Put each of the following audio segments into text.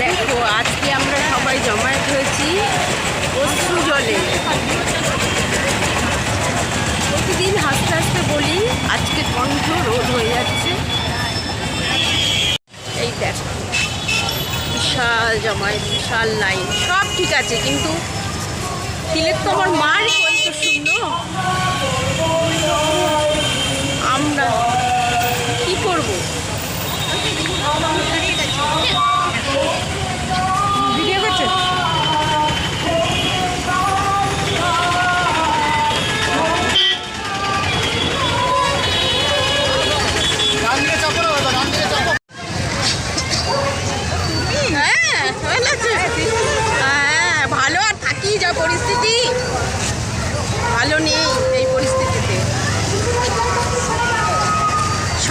দেখো, আজকে আমরা সবাই জমায়েত হয়েছি অশ্রু জলে। প্রতিদিন হাসতে হাসতে বলি, আজকে কণ্ঠ রোদ হয়ে যাচ্ছে। এই দেখো, বিশাল জমায়েত, বিশাল লাইন, সব ঠিক আছে, কিন্তু তিলের তো আমার মার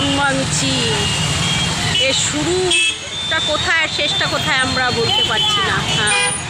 সম্মানছি এর শুরুটা কোথায় শেষটা কোথায় আমরা বলতে পারছি না। হ্যাঁ।